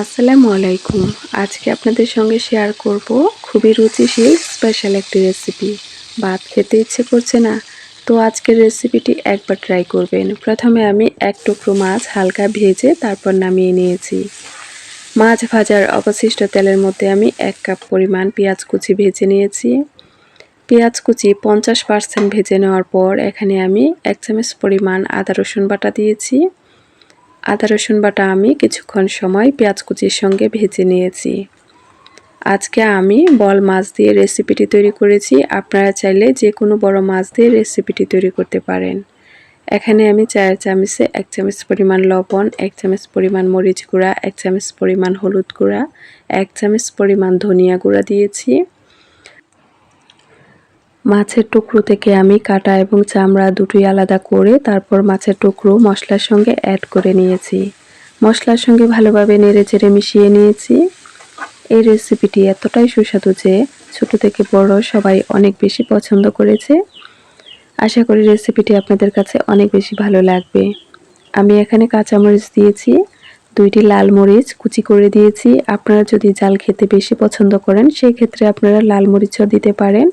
আসসালামু আলাইকুম। আজকে আপনাদের সঙ্গে শেয়ার করব খুবই রুচিশীল স্পেশাল একটি রেসিপি ভাত খেতে ইচ্ছে করছে না? তো আজকের রেসিপিটি একবার ট্রাই করবেন। প্রথমে আমি এক টুকরো মাছ হালকা ভেজে তারপর নামিয়ে নিয়েছি। মাছ ভাজার অবশিষ্ট তেলের মধ্যে আমি এক কাপ পরিমাণ পেঁয়াজ কুচি ভেজে নিয়েছি। পেঁয়াজ কুচি পঞ্চাশ পার্সেন্ট ভেজে নেওয়ার পর এখানে আমি এক চামচ পরিমাণ আদা রসুন বাটা দিয়েছি। আদা, রসুন বাটা আমি কিছুক্ষণ সময় পেঁয়াজ কুচির সঙ্গে ভেজে নিয়েছি। আজকে আমি বল মাছ দিয়ে রেসিপিটি তৈরি করেছি। আপনারা চাইলে যে কোনো বড় মাছ দিয়ে রেসিপিটি তৈরি করতে পারেন। এখানে আমি চার চামচে এক চামচ পরিমাণ লবণ, এক চামচ পরিমাণ মরিচ গুঁড়া, এক চামচ পরিমাণ হলুদ গুঁড়া, এক চামচ পরিমাণ ধনিয়া গুঁড়া দিয়েছি। মাছের টুকরো থেকে আমি কাটা এবং চামড়া দুটোই আলাদা করে তারপর মাছের টুকরো মশলার সঙ্গে অ্যাড করে নিয়েছি। মশলার সঙ্গে ভালোভাবে নেড়ে চেড়ে মিশিয়ে নিয়েছি। এই রেসিপিটি এতটাই সুস্বাদু যে ছোট থেকে বড় সবাই অনেক বেশি পছন্দ করেছে। আশা করি রেসিপিটি আপনাদের কাছে অনেক বেশি ভালো লাগবে। আমি এখানে কাঁচামরিচ দিয়েছি, দুইটি লাল মরিচ কুচি করে দিয়েছি। আপনারা যদি জাল খেতে বেশি পছন্দ করেন সেই ক্ষেত্রে আপনারা লাল মরিচও দিতে পারেন।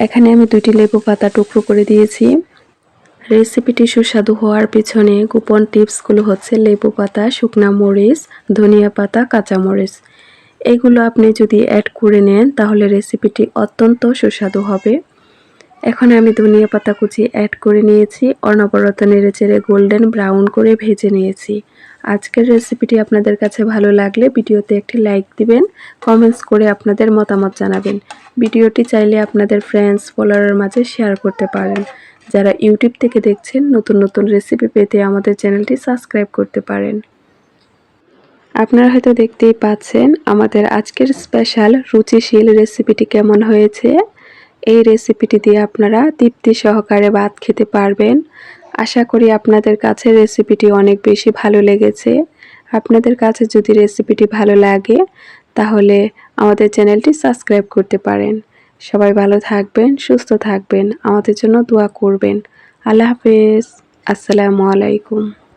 এখানে আমি দুইটি লেবু পাতা টুকরো করে দিয়েছি। রেসিপিটি সুস্বাদু হওয়ার পিছনে গোপন টিপসগুলো হচ্ছে লেবু পাতা, শুকনা মরিচ, ধনিয়া পাতা কাঁচামরিচ এগুলো আপনি যদি অ্যাড করে নেন, তাহলে রেসিপিটি অত্যন্ত সুস্বাদু হবে। এখন আমি ধনিয়া পাতা কুচি অ্যাড করে নিয়েছি, অনবরত নেড়ে চেড়ে গোল্ডেন ব্রাউন করে ভেজে নিয়েছি। আজকের রেসিপিটি আপনাদের কাছে ভালো লাগলে ভিডিওতে একটি লাইক দিবেন কমেন্টস করে আপনাদের মতামত জানাবেন। ভিডিওটি চাইলে আপনাদের ফ্রেন্ডস ফলোয়ারের মাঝে শেয়ার করতে পারেন। যারা ইউটিউব থেকে দেখছেন, নতুন নতুন রেসিপি পেতে আমাদের চ্যানেলটি সাবস্ক্রাইব করতে পারেন। আপনারা হয়তো দেখতেই পাচ্ছেন, আমাদের আজকের স্পেশাল রুচিশীল রেসিপিটি কেমন হয়েছে। এই রেসিপিটি দিয়ে আপনারা তৃপ্তি সহকারে ভাত খেতে পারবেন। আশা করি আপনাদের কাছে রেসিপিটি অনেক বেশি ভালো লেগেছে। আপনাদের কাছে যদি রেসিপিটি ভালো লাগে, তাহলে আমাদের চ্যানেলটি সাবস্ক্রাইব করতে পারেন। সবাই ভালো থাকবেন, সুস্থ থাকবেন, আমাদের জন্য দোয়া করবেন। আল্লাহ হাফেজ। আসসালামু আলাইকুম।